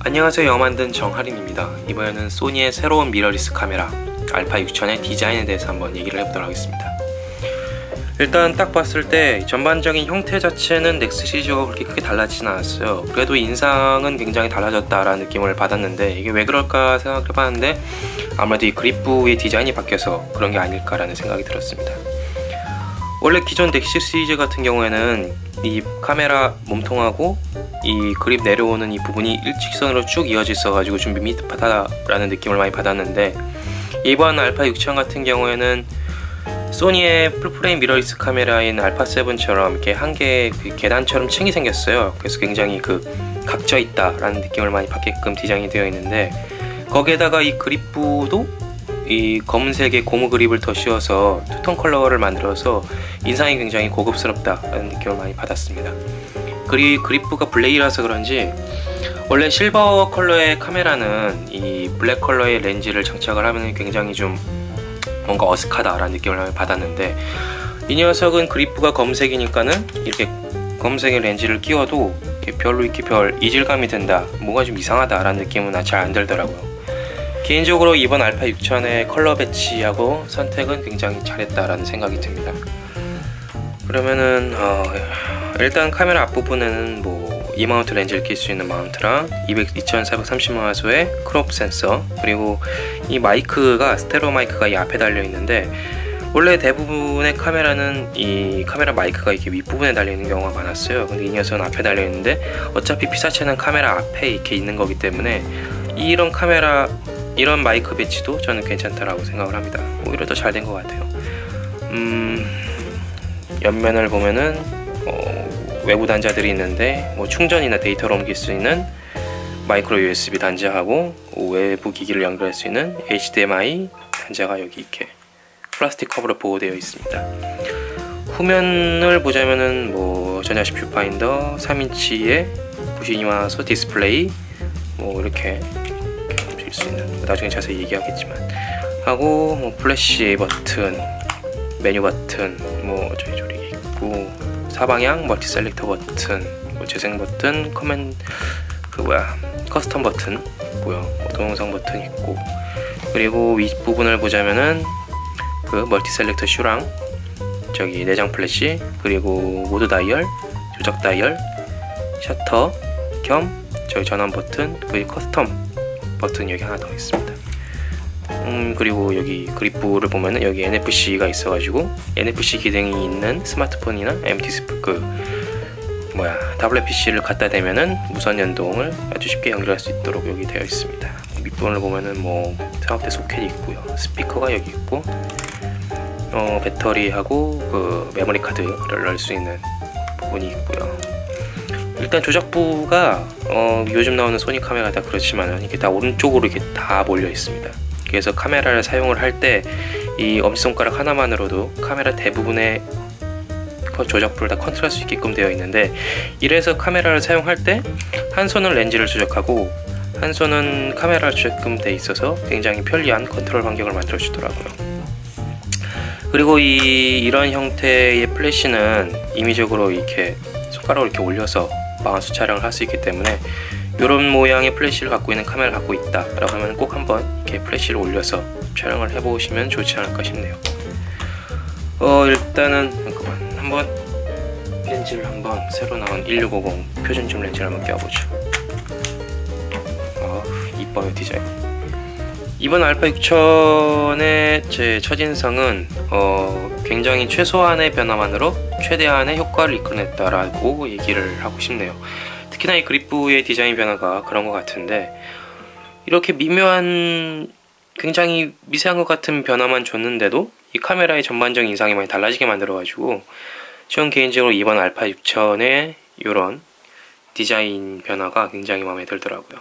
안녕하세요 영만든 정하림입니다. 이번에는 소니의 새로운 미러리스 카메라 알파 6000의 디자인에 대해서 한번 얘기를 해보도록 하겠습니다. 일단 딱 봤을 때 전반적인 형태 자체는 넥스 시리즈가 그렇게 크게 달라지진 않았어요. 그래도 인상은 굉장히 달라졌다라는 느낌을 받았는데 이게 왜 그럴까 생각해 봤는데 아무래도 이 그립부의 디자인이 바뀌어서 그런 게 아닐까라는 생각이 들었습니다. 원래 기존 넥시 시리즈 같은 경우에는 이 카메라 몸통하고 이 그립 내려오는 이 부분이 일직선으로 쭉 이어져 있어 가지고 좀 밋밋하다라는 느낌을 많이 받았는데 이번 알파 6000 같은 경우에는 소니의 풀프레임 미러리스 카메라인 알파 7처럼 이렇게 한 개의 그 계단처럼 층이 생겼어요. 그래서 굉장히 그 각져 있다라는 느낌을 많이 받게끔 디자인이 되어 있는데 거기에다가 이 그립부도 이 검은색의 고무 그립을 더 씌워서 투톤 컬러를 만들어서 인상이 굉장히 고급스럽다라는 느낌을 많이 받았습니다. 그리 그립부가 블레이라서 그런지 원래 실버 컬러의 카메라는 이 블랙 컬러의 렌즈를 장착을 하면 굉장히 좀 뭔가 어색하다라는 느낌을 받았는데 이 녀석은 그립부가 검색이니까는 이렇게 검색의 렌즈를 끼워도 별로 이렇게 별 이질감이 든다 뭐가 좀 이상하다라는 느낌은 잘 안 들더라고요. 개인적으로 이번 알파 6000의 컬러 배치하고 선택은 굉장히 잘했다라는 생각이 듭니다 그러면은 어, 일단 카메라 앞부분에는 뭐 이 마운트 렌즈를 낄 수 있는 마운트랑 200, 2430만화소의 크롭 센서 그리고 이 마이크가 스테레오 마이크가 이 앞에 달려 있는데 원래 대부분의 카메라는 이 카메라 마이크가 이렇게 윗부분에 달려 있는 경우가 많았어요. 근데 이 녀석은 앞에 달려 있는데 어차피 피사체는 카메라 앞에 이렇게 있는 거기 때문에 이런 카메라 이런 마이크 배치도 저는 괜찮다라고 생각을 합니다. 오히려 더 잘 된 것 같아요. 음, 옆면을 보면은 어, 외부 단자들이 있는데 뭐 충전이나 데이터를 옮길 수 있는 마이크로 USB 단자하고 외부 기기를 연결할 수 있는 HDMI 단자가 여기 이렇게 플라스틱 커버로 보호되어 있습니다. 후면을 보자면은 뭐 전자식 뷰파인더 3인치의 92마소 디스플레이 뭐 이렇게 보실 수 있는 나중에 자세히 얘기하겠지만 하고 뭐 플래시 버튼 메뉴 버튼 뭐 저희 조리 있고 사방향 멀티 셀렉터 버튼 뭐 재생 버튼 커맨 그 뭐야 커스텀 버튼 있고요 뭐 동영상 버튼 있고. 그리고 윗부분을 보자면은 그 멀티 셀렉터 슈랑 저기 내장 플래시 그리고 모드 다이얼 조작 다이얼 셔터 겸 저희 전원 버튼 그리고 커스텀 버튼 여기 하나 더 있습니다. 음 그리고 여기 그립부를 보면은 여기 NFC가 있어가지고 NFC 기능이 있는 스마트폰이나 MT 스프 그 뭐야 타블렛 PC를 갖다 대면은 무선 연동을 아주 쉽게 연결할 수 있도록 여기 되어 있습니다. 밑부분을 보면은 뭐 사각대 소켓이 있고요. 스피커가 여기 있고 어 배터리하고 그 메모리 카드를 넣을 수 있는 부분이 있고요. 일단 조작부가 어 요즘 나오는 소니 카메라 다 그렇지만 이게 다 오른쪽으로 이렇게 다 몰려 있습니다 그래서 카메라를 사용을 할 때 이 엄지손가락 하나만으로도 카메라 대부분의 조작부를 다 컨트롤할 수 있게끔 되어 있는데 이래서 카메라를 사용할 때 한 손은 렌즈를 조작하고 한 손은 카메라를 조작끔 돼 있어서 굉장히 편리한 컨트롤 환경을 만들어 주더라고요. 그리고 이 이런 형태의 플래시는 임의적으로 이렇게 손가락을 이렇게 올려서 마우스 촬영을 할 수 있기 때문에 이런 모양의 플래시를 갖고 있는 카메라를 갖고 있다 라고 하면 꼭 한번 이렇게 플래시를 올려서 촬영을 해보시면 좋지 않을까 싶네요. 어 일단은 잠깐만 한번 렌즈를 한번 새로 나온 1650 표준점 렌즈를 한번 껴보죠. 아 이뻐요 디자인. 이번 알파 6000의 제 첫인상은 어, 굉장히 최소한의 변화만으로 최대한의 효과를 이끌어냈다라고 얘기를 하고 싶네요 특히나 이 그립부의 디자인 변화가 그런 것 같은데 이렇게 미묘한 굉장히 미세한 것 같은 변화만 줬는데도 이 카메라의 전반적인 인상이 많이 달라지게 만들어가지고 전 개인적으로 이번 알파 6000의 이런 디자인 변화가 굉장히 마음에 들더라고요.